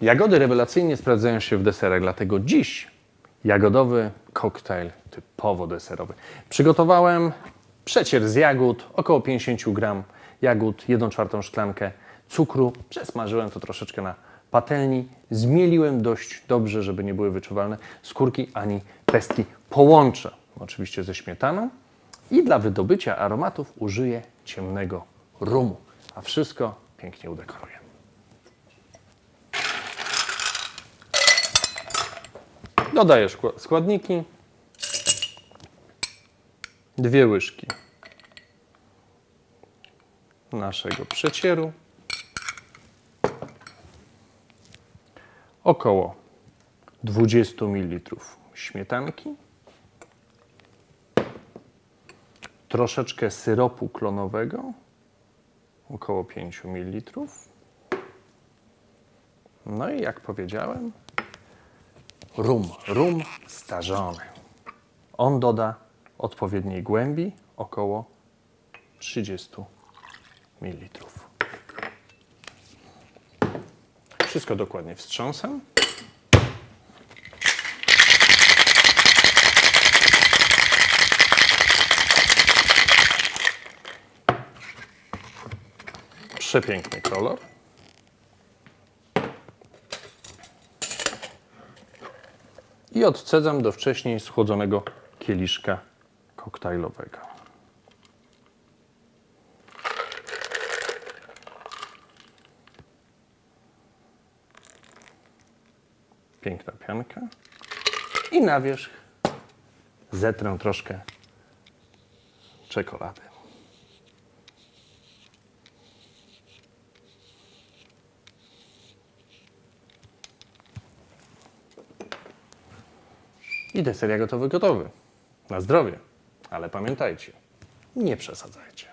Jagody rewelacyjnie sprawdzają się w deserach, dlatego dziś jagodowy koktajl typowo deserowy. Przygotowałem przecier z jagód, około 50 gram jagód, 1 czwartą szklankę cukru. Przesmażyłem to troszeczkę na patelni. Zmieliłem dość dobrze, żeby nie były wyczuwalne skórki ani pestki. Połączę oczywiście ze śmietaną i dla wydobycia aromatów użyję ciemnego rumu, a wszystko pięknie udekoruję. Dodaję składniki. Dwie łyżki naszego przecieru. Około 20 ml śmietanki. Troszeczkę syropu klonowego. Około 5 ml. No i jak powiedziałem, rum, rum starzony. On doda odpowiedniej głębi, około 30 ml. Wszystko dokładnie wstrząsam. Przepiękny kolor. I odcedzam do wcześniej schłodzonego kieliszka koktajlowego. Piękna pianka. I na wierzch zetrę troszkę czekolady. I deser jagodowy gotowy. Na zdrowie. Ale pamiętajcie, nie przesadzajcie.